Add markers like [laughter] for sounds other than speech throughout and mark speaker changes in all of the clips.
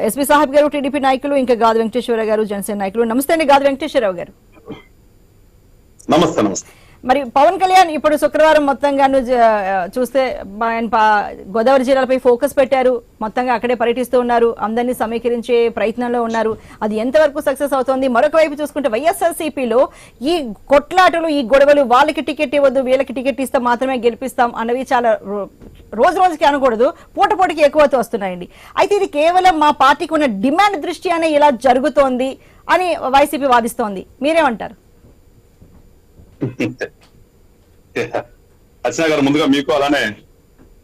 Speaker 1: SP Saheb గారు TDP నాయకులు ఇంకా గాది వెంకటేశ్వర గారు జనసేన నాయకులు. నమస్తే అండి గాది వెంకటేశ్వరరావు గారు.
Speaker 2: నమస్తే నమస్తే.
Speaker 1: మరి పవన్ కళ్యాణ్ ఇప్పుడు శుక్రవారం మొత్తంగా చూస్తే ఆయన పా- గోదావరి జిల్లాలపై ఫోకస్ పెట్టారు. మొత్తంగా అక్కడే పర్యటిస్తూ ఉన్నారు. అందరినీ సమీకరించే ప్రయత్నంలో ఉన్నారు. అది ఎంతవరకు సక్సెస్ అవుతోంది? మరొక వైపు చూసుకుంటే వైఎస్ఆర్సీపీలో ఈ కొట్లాటలు ఈ గొడవలు వాళ్ళకి టికెట్ ఇవ్వద్దు వీళ్ళకి టికెట్ ఇస్తే మాత్రమే గెలిపిస్తాం అన్నవి చాలా రో- రోజు రోజుకి అనకూడదు. పూట పూటకి ఎక్కువతో వస్తున్నాయండి. అయితే ఇది కేవలం మా పార్టీకి ఉన్న డిమాండ్ దృష్ట్యానే ఇలా జరుగుతోంది అని వైసీపీ వాదిస్తోంది. మీరేమంటారు?
Speaker 2: అర్చన గారు ముందుగా మీకు అలానే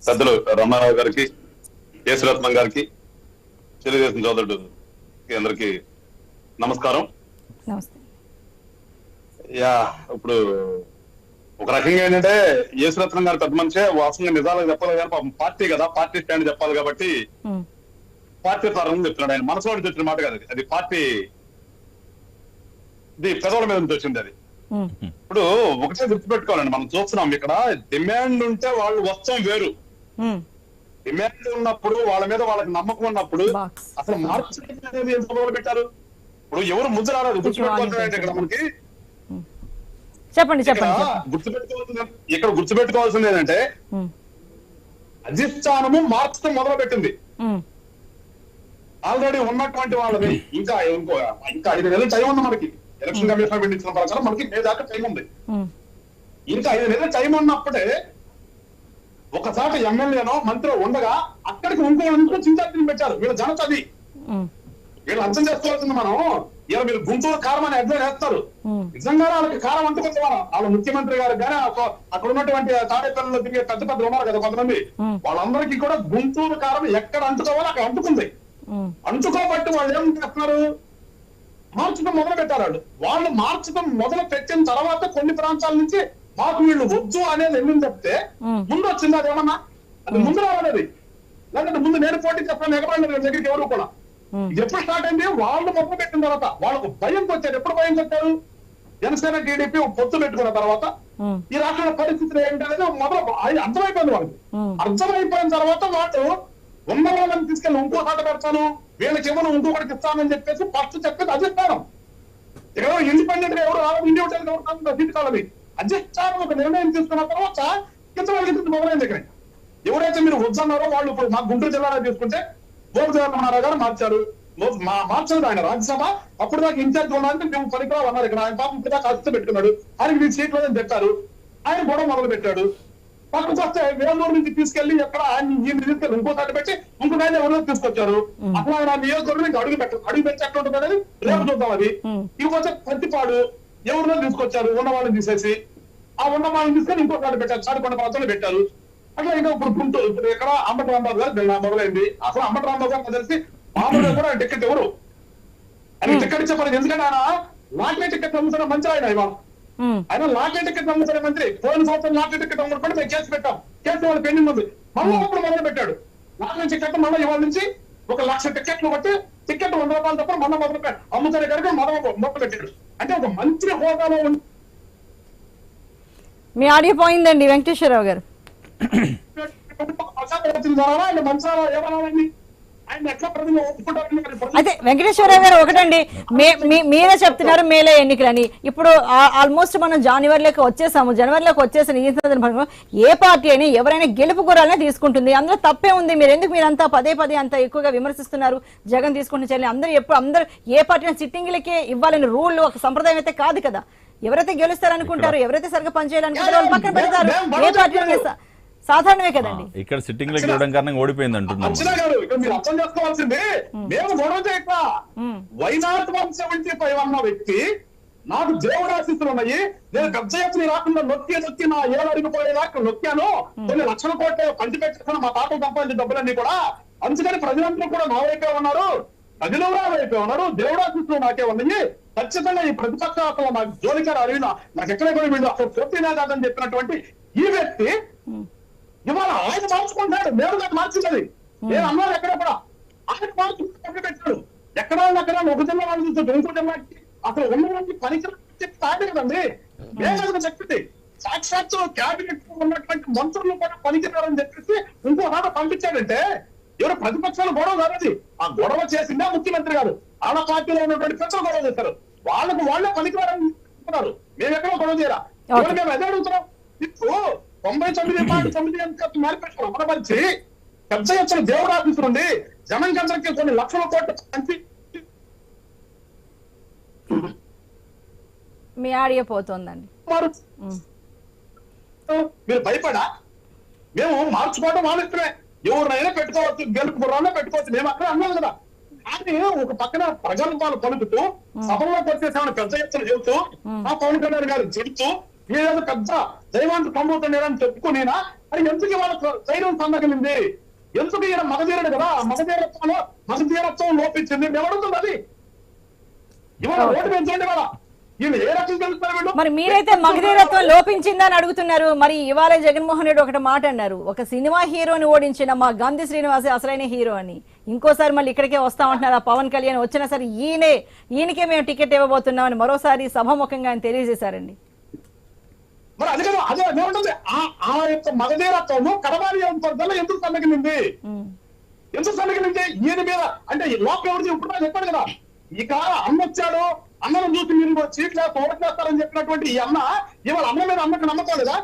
Speaker 2: పెద్దలు రమారావు గారికి కేశరత్నం గారికి తెలుగుదేశం సోదరుడు అందరికి నమస్కారం. యా ఇప్పుడు ఒక రకంగా ఏంటంటే యేసురత్నం గారు పెద్ద మనిషే వాస్తవంగా నిజాలు చెప్పాలి కానీ పాపం పార్టీ కదా పార్టీ స్టాండ్ చెప్పాలి కాబట్టి పార్టీ పరంగా చెప్తున్నాడు ఆయన. మనసులో వచ్చిన మాట కాదు అది. పార్టీ ఇది పెదవుల మీద నుంచి వచ్చింది అది. ఇప్పుడు ఒకటే గుర్తుపెట్టుకోవాలండి మనం చూస్తున్నాం ఇక్కడ డిమాండ్ ఉంటే వాళ్ళు వస్తాం వేరు. డిమాండ్ ఉన్నప్పుడు వాళ్ళ మీద వాళ్ళకి నమ్మకం ఉన్నప్పుడు. అసలు ఎంత మొదలు పెట్టారు ఇప్పుడు ఎవరు ముందు రాలేదు గుర్తుపెట్టుకోవాల్సింది ఇక్కడ మనకి.
Speaker 1: చెప్పండి
Speaker 2: ఇక్కడ
Speaker 1: చెప్పండి చెప్పండి.
Speaker 2: గుర్తుపెట్టుకోవాల్సింది ఇక్కడ గుర్తుపెట్టుకోవాల్సింది ఏంటంటే అధిష్టానము మార్చడం మొదలు పెట్టింది ఆల్రెడీ ఉన్నటువంటి వాళ్ళని ఇంకా ఇంకో ఇంకా ఐదు నెలలు టైం ఉంది మనకి. ఎలక్షన్ కమిషన్ పెట్టించిన ప్రకారం మనకి మే దాకా టైం ఉంది. ఇంకా ఐదు నెలలు టైం ఉన్నప్పుడే ఒకసారి ఎమ్మెల్యేనో మంత్రి ఉండగా అక్కడికి ఇంకో ఇంకో చింతాన్ని పెట్టారు. వీళ్ళ జనత అది వీళ్ళు అర్థం చేసుకోవాల్సింది మనం. ఇలా మీరు గుంటూరు కారం అని అర్థం చేస్తారు నిజంగా వాళ్ళకి కారం అంటుకుంది వాళ్ళ వాళ్ళ ముఖ్యమంత్రి గారు కానీ అక్కడ ఉన్నటువంటి తాడేపల్లిలో తిరిగే పెద్ద పెద్ద ఉన్నారు కదా కొంతమంది. వాళ్ళందరికీ కూడా గుంటూరు కారం ఎక్కడ అంటుకోవాలో అక్కడ అంటుకుంది. అంటుకోబట్టి వాళ్ళు ఏం చేస్తున్నారు? మార్చడం మొదలు పెట్టారు వాళ్ళు. వాళ్ళు మార్చడం మొదలు పెట్టిన తర్వాత కొన్ని ప్రాంతాల నుంచి మాకు వీళ్ళు వద్దు అనేది ఎందుకు చెప్తే. ముందు వచ్చింది అది ఏమన్నా? అది ముందు రావాలది లేదంటే ముందు నేను పోటీ చెప్పాను ఎగరండి దగ్గరికి ఎవరు కూడా. ఎప్పుడు స్టార్ట్ అయింది? వాళ్ళు మొదలు పెట్టిన తర్వాత. వాళ్ళకు భయం వచ్చారు ఎప్పుడు భయం వచ్చారు జనసేన టీడీపీ పొత్తు పెట్టుకున్న తర్వాత. ఈ రాష్ట్ర పరిస్థితులు ఏంటనేది మొదలు అది అర్థమైపోయింది వాళ్ళకి. అర్థమైపోయిన తర్వాత వాళ్ళు ఉన్న వాళ్ళని తీసుకెళ్ళి ఇంకో చోట పెడతాను. వీళ్ళకి ఇవ్వను ఇంకొకటికి ఇస్తానని చెప్పేసి ఫస్ట్ చెప్పేది అధిష్టానం. ఎవరో ఇండిపెండెంట్గా ఎవరు రావాలి ఇండివిజువల్ ఎవరు తీసుకోవాలి అధిష్టానం ఒక నిర్ణయం తీసుకున్న తర్వాత కింద వాళ్ళకి ఇంత మొదలైంది ఇక్కడ ఎవరైతే మీరు వద్దన్నారో వాళ్ళు ఇప్పుడు మా గుంటూరు జిల్లాలో తీసుకుంటే గోపి జగన్మోహన్ గారు మార్చారు. మా మార్చలేదు ఆయన రాజ్యసభ. అప్పుడు దాకా ఇన్ఛార్జ్ ఉన్నారంటే మేము పనికిరావు అన్నారు ఇక్కడ ఆయన పాపం ఇప్పుడు దాకా అర్థం పెట్టుకున్నాడు. ఆయనకి మీ సీట్లు అని చెప్పారు. ఆయన గొడవ మొదలు పెట్టాడు పక్కకు వస్తే వేలూరు నుంచి తీసుకెళ్ళి ఎక్కడ ఈయన తీసుకెళ్ళి ఇంకో తాటి పెట్టి ఇంకొక ఆయన ఎవరో తీసుకొచ్చారు. అప్పుడు ఆయన నియోజకవర్గం ఇంకా అడుగు పెట్టారు అడుగు పెట్టి ఎట్లా ఉంటుంది అనేది రేపు చూద్దాం అది. ఇకపోతే పత్తిపాడు ఎవరినో తీసుకొచ్చారు ఉన్న వాళ్ళని తీసేసి. ఆ ఉన్న వాళ్ళని తీసుకొని ఇంకో తాటి పెట్టారు చాటుకొండ ప్రాంతంలో పెట్టారు. అట్లా ఇంకా ఇప్పుడు గుంటూరు ఇప్పుడు ఇక్కడ అంబటి రాంబాబు గారు మొదలైంది. అసలు అంబటి రాంబాబు గారు తెలిసి మామూలుగా కూడా టికెట్ ఎవరు? టికెట్ ఇచ్చే పని ఎందుకంటే ఆయన లాటరీ టికెట్ అమ్ముతున్న మంచి ఆయన ఇవాళ. ఆయన టికెట్ అమ్ముతున్న మంత్రి పోయిన సంవత్సరం లాటరీ టికెట్ అమ్ముకుంటే మేము కేసు పెట్టాం. కేసు వాళ్ళు పెండింగ్ ఉంది. మళ్ళీ అప్పుడు మొదలు పెట్టాడు లాటరీ టికెట్ మళ్ళీ ఇవాళ నుంచి ఒక లక్ష టికెట్లు బట్టి టికెట్ వంద రూపాయలు తప్ప మళ్ళీ మొదలు పెట్టాడు అమ్ముతారు కనుక మొదలు మొదలు పెట్టాడు అంటే ఒక మంత్రి హోదాలో
Speaker 1: మీ ఆడియో పోయిందండి వెంకటేశ్వరరావు గారు. [coughs]
Speaker 2: మంచాల ఏమనాలండి
Speaker 1: అయితే వెంకటేశ్వరరావు గారు ఒకటండి. మీరే చెప్తున్నారు మేలే ఎన్నికలని. ఇప్పుడు ఆల్మోస్ట్ మనం జనవరిలోకి వచ్చేసాము. జనవరిలోకి వచ్చేసిన ఈ సందర్భంలో ఏ పార్టీ అయినా ఎవరైనా గెలుపు గురాలనే తీసుకుంటుంది. అందులో తప్పే ఉంది. మీరు ఎందుకు మీరంతా పదే పదే అంత ఎక్కువగా విమర్శిస్తున్నారు? జగన్ తీసుకుంటున్న చర్యలు అందరూ ఎప్పుడు అందరూ ఏ పార్టీ సిట్టింగ్లకే ఇవ్వాలని రూల్ ఒక సంప్రదాయం అయితే కాదు కదా. ఎవరైతే గెలుస్తారనుకుంటారు ఎవరైతే సరిగ్గా పనిచేయాలనుకుంటారో వాళ్ళు పక్కన పెడతారు. ఏ పార్టీ సాధారణమే కదండి.
Speaker 3: ఇక్కడ సిట్టింగ్ లెక్క ఇవ్వడం కారణంగా ఓడిపోయింది అంటున్నాం
Speaker 2: అర్చన గారు ఇక్కడ మీరు అర్థం చేసుకోవాల్సింది మేము. గొడవ
Speaker 1: ఉమ్,
Speaker 2: why not one seventy five అన్న వ్యక్తి నాకు దేవుడు ఆశిస్తులు ఉన్నాయి నేను ఈ రాకుండా నొక్కి నొక్కి నా ఏడు అడిగిపోయేదాకా నొక్కాను. కొన్ని లక్షల కోట్ల పంచి పెట్టుకున్న మా తాతలు సంపాదించిన డబ్బులన్నీ కూడా అందుకని ప్రజలందరూ కూడా నా వైపే ఉన్నారు. ప్రజలు కూడా వైపే ఉన్నారు. దేవుడు ఆశిస్తులు నాకే ఉన్నాయి. ఖచ్చితంగా ఈ ప్రతిపక్ష అసలు నాకు జోలికారు అడిగిన నాకు ఎక్కడ కూడా వీళ్ళు అసలు పూర్తి కాదని చెప్పినటువంటి ఈ వ్యక్తి ఇవాళ ఆయన మార్చుకుంటాడు మేము కాదు మార్చింది నేను అన్నారు ఎక్కడ కూడా? ఆయన మార్చుకుంటే పెట్టాడు. ఎక్కడ అక్కడ ఒక జిల్లా వాళ్ళు చూస్తే ఇంకో జిల్లాకి అసలు ఉన్న వాళ్ళకి పనికి చెప్పి తాగే కదండి. మేము కదా చెప్పింది సాక్షాత్తు క్యాబినెట్ ఉన్నటువంటి మంత్రులు కూడా పనికిరారని చెప్పేసి ఇంకో మాట పంపించాడంటే ఎవరు ప్రతిపక్షాలు గొడవ కాదు ఆ గొడవ చేసిందే ముఖ్యమంత్రి గారు. వాళ్ళ పార్టీలో ఉన్నటువంటి పెద్దలు గొడవ చేస్తారు వాళ్ళకు వాళ్ళే పనికిరారని చెప్తున్నారు. మేము ఎక్కడో గొడవ చేయరా? ఎవరు మేము అదే అడుగుతున్నాం? ఇప్పుడు తొంభై తొమ్మిది పాయింట్ తొమ్మిది అంత మేనిఫెస్టో అమలుపరిచి పెద్ద ఎత్తున దేవుడు ఆఫీసు నుండి జనం కందరికి కొన్ని లక్షల కోట్లు
Speaker 1: మీ ఆడియో పోతోందండి.
Speaker 2: మీరు భయపడా? మేము మార్చుకోవడం మానేస్తున్నాం ఎవరినైనా పెట్టుకోవచ్చు గెలుపు పెట్టుకోవచ్చు. మేము అక్కడ అన్నాం కదా. కానీ ఒక పక్కన ప్రగల్భాలు పలుకుతూ సభలో వచ్చేసామని పెద్ద ఎత్తున చెబుతూ ఆ పవన్ కళ్యాణ్ గారు చెబుతూ ఏదో పెద్ద దైవాంత పొందుతున్నారని చెప్పుకునేనా? అది ఎందుకు వాళ్ళ ధైర్యం సందగలింది? ఎందుకు ఈయన మగధీరుడు కదా? మగధీరత్వంలో మగధీరత్వం లోపించింది. అది. ఇవాళ ఓటు పెంచండి ఇవాళ.
Speaker 1: మరి మీరైతే మగధీరత్వం లోపించిందని అడుగుతున్నారు. మరి ఇవాళ జగన్మోహన్ రెడ్డి ఒకటి మాట అన్నారు. ఒక సినిమా హీరోని ఓడించిన మా గాంధీ శ్రీనివాసే అసలైన హీరో అని. ఇంకోసారి మళ్ళీ ఇక్కడికే వస్తామంటున్నారు. ఆ పవన్ కళ్యాణ్ వచ్చినా సరే ఈయనే ఈయనకే మేము టికెట్ ఇవ్వబోతున్నామని మరోసారి సభాముఖంగా ఆయన తెలియజేశారండి.
Speaker 2: మరి అది కదా అదే అదే ఉంటుంది ఆ యొక్క మగధీరత్వము కడవారి వల్ల ఎందుకు సన్నగిలింది. ఎందుకు సన్నగిలింది? ఈయన మీద అంటే లోపల ఎవరిది ఇప్పుడు చెప్పాడు కదా. ఇక అన్న వచ్చాడు అన్నను చూసి మీరు చీట్ల తోడేస్తారని చెప్పినటువంటి ఈ అన్న ఇవాళ అన్న మీద అన్నకు నమ్మకం లేదా?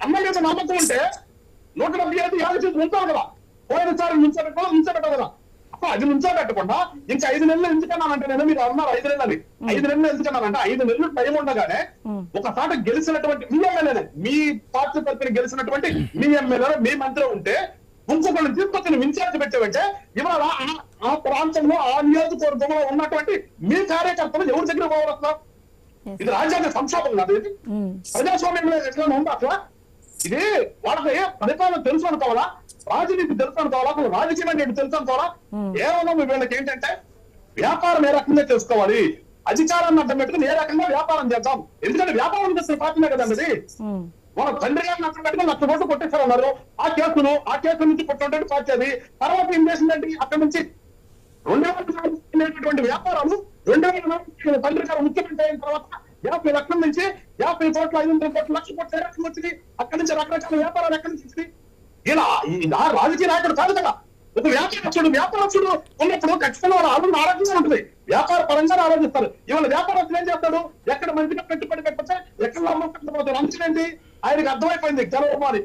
Speaker 2: అన్న మీద నమ్మకం ఉంటే నూట డెబ్బై ఐదు యాభై చేతులు ఉంచాలి కదా. పోయినసారి నుంచోబెట్టాలి? నుంచోబెట్టాలి? కదా అప్పుడు అది నుంచోబెట్టకుండా ఇంకా ఐదు నెలలు ఎందుకన్నానంటే నేను మీరు అన్నారు ఐదు నెలలు ఐదు నెలలు ఎందుకన్నానంటే ఐదు నెలలు టైం ఉండగానే. ఒకసారి గెలిచినటువంటి మీ ఎమ్మెల్యేనే మీ పార్టీ తరఫున గెలిచినటువంటి మీ ఎమ్మెల్యే మీ మంత్రి ఉంటే ఇంకొకరిని తీసుకొచ్చి ఇన్ఛార్జ్ పెట్టామంటే ఇవాళ ఆ- ప్రాంతంలో ఆ నియోజకవర్గంలో ఉన్నటువంటి మీ కార్యకర్తలు ఎవరి దగ్గర
Speaker 1: Yes.
Speaker 2: ఇది రాజ్యాంగ సంక్షోభం కాదు ఇది. ప్రజాస్వామ్యంలో ఎట్లా ఉందా ఇది వాళ్ళకి పరిపాలన తెలుసు అనుకోవాలా? రాజనీతి తెలుసు అనుకోవాలా? అసలు రాజకీయం అంటే ఏంటి తెలుసు అనుకోవాలా. కేవలం వీళ్ళకి ఏంటంటే వ్యాపారం ఏ రకంగా చేసుకోవాలి? అధికారాన్ని అడ్డం పెట్టుకుని ఏ రకంగా వ్యాపారం చేద్దాం? ఎందుకంటే వ్యాపారం చేస్తున్న పార్టీనే కదండి
Speaker 1: ఉమ్.
Speaker 2: వాళ్ళ తండ్రి గారిని అక్కడ పెట్టుకుని లక్ష కోట్లు కొట్టేశారు అన్నారు ఆ కేసులు ఆ కేసు నుంచి పుట్టినటువంటి పార్టీ అది. తర్వాత ఏం చేసిందంటే అక్కడ నుంచి రెండు వేల వ్యాపారాలు రెండు వేల తండ్రి గారు ముఖ్యమంత్రి అయిన తర్వాత యాభై లక్షల నుంచి యాభై కోట్ల ఐదు వందల కోట్ల లక్ష కోట్ల ఏ వచ్చింది. అక్కడి నుంచి రకరకాల వ్యాపారాలు ఎక్కడి నుంచి వచ్చింది. ఇలా ఈ ఆ రాజకీయ నాయకుడు కాదు కదా. ఒక వ్యాపారస్తుడు వ్యాపారస్తుడు ఉన్నప్పుడు ఖచ్చితంగా వాళ్ళ ఆలోచన ఆరోగ్యంగా ఉంటుంది. వ్యాపార పరంగా ఆలోచిస్తారు. ఇవాళ వ్యాపారస్తులు ఏం చేస్తాడు ఎక్కడ మంచిగా పెట్టుబడి పెట్టచ్చా? ఎక్కడ లాభం పెట్టబోతారు ఆయనకి అర్థమైపోయింది. గెలవమని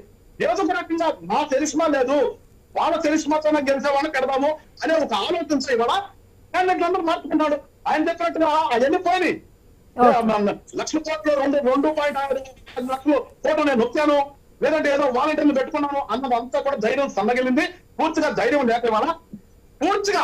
Speaker 2: ఏదో ఒక రకంగా నా తెలిసిమా లేదు. వాళ్ళ తెలిసిమాతో గెలిచేవాడిని పెడదాము అనే ఒక ఆలోచన ఇవాళ. కానీ అందరూ మార్చుకున్నాడు ఆయన చెప్పినట్టుగా అవన్నీ పోయినాయి. లక్షల కోట్లు రెండు రెండు పాయింట్ ఐదు లక్షలు కోట్లు నేను నొక్కాను లేదంటే ఏదో వాలంటీర్లు పెట్టుకున్నాను అన్నదంతా కూడా ధైర్యం సన్నగిలింది పూర్తిగా ధైర్యం లేక ఇవాళ పూర్తిగా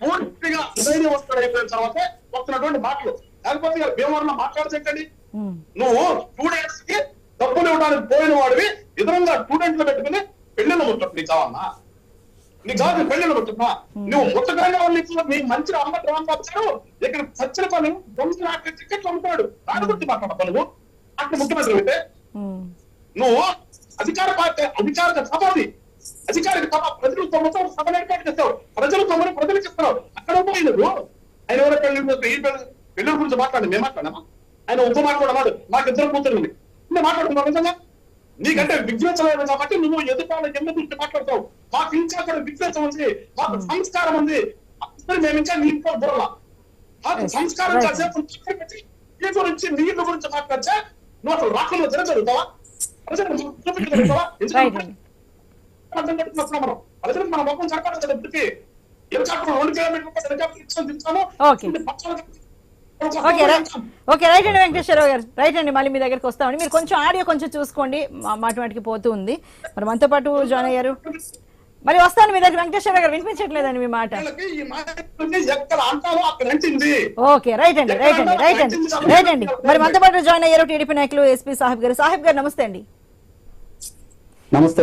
Speaker 2: పూర్తిగా ధైర్యం వస్తాడు అయిపోయిన తర్వాత వస్తున్నటువంటి మాటలు. లేకపోతే ఇక భీమవరంలో మాట్లాడచేయండి
Speaker 1: ఉమ్.
Speaker 2: నువ్వు స్టూడెంట్స్కి డబ్బులు ఇవ్వడానికి పోయిన వాడివి. ఎదురుగా స్టూడెంట్లు పెట్టుకుని పెళ్ళిన ముట్టడు నీకు కావన్నా నీ కాదు పెళ్ళిన ముట్టున్నా నువ్వు ముట్టగానే వాళ్ళు ఇచ్చిన మీ మంచి అమ్మ రాంబాబు ఇక్కడ సచ్చిన పని దొంగ టికెట్లు అమ్ముతాడు దాని గురించి మాట్లాడతావు నువ్వు. అక్కడ ముఖ్యమంత్రి అయితే. నువ్వు అధికార పార్టీ అధికారిక సభ అది అధికారిక సభ ప్రజలు తొమ్మిది సభ ఏర్పాటు చేస్తావు. ప్రజలు తొమ్మిది ప్రజలకు ఇస్తారు అక్కడ పోయి నువ్వు. ఆయన ఎవరో పెళ్ళి ఈ పెళ్ళి పెళ్ళి గురించి మాట్లాడి మేము మాట్లాడామా? ఆయన ఉప మాట్లాడన్నాడు మాకు ఇద్దరు కూతురు ఉంది. నేను మాట్లాడుతున్నాను నిజంగా నీకంటే లేదు కాబట్టి నువ్వు ఎదుటాల ఎన్న గురించి మాట్లాడతావు. మాకు ఇంకా అక్కడ విజ్ఞాసం ఉంది. మాకు సంస్కారం ఉంది. మేము ఇంకా నీ ఇంట్లో బుర్రల మాకు సంస్కారం. కాసేపు నీ గురించి నీళ్ళ గురించి మాట్లాడితే నువ్వు అసలు రాష్ట్రంలో అర్థం పెట్టుకుంటున్నాం మనం? మన ఇప్పటికి. హెలికాప్టర్ రెండు కిలోమీటర్లు helicopter.
Speaker 1: Okay right okay right అండి వెంకటేశ్వరరావు గారు. రైట్ అండి మళ్ళీ మీ దగ్గరికి వస్తామండి. మీరు కొంచెం ఆడియో కొంచెం చూసుకోండి. మా- మాటి మాటికి పోతూ ఉంది మరి మనతో పాటు జాయిన్ అయ్యారు. మరి వస్తాను మీ దగ్గర. వెంకటేశ్వరరావు గారు వినిపించట్లేదండి మీ మాట. ఓకే రైట్ అండి రైట్ అండి రైట్ అండి రైట్ అండి. మరి మనతో పాటు జాయిన్ అయ్యారు టీడీపీ నాయకులు ఎస్పీ సాహిబ్ గారు. సాహిబ్ గారు నమస్తే అండి.
Speaker 4: నమస్తే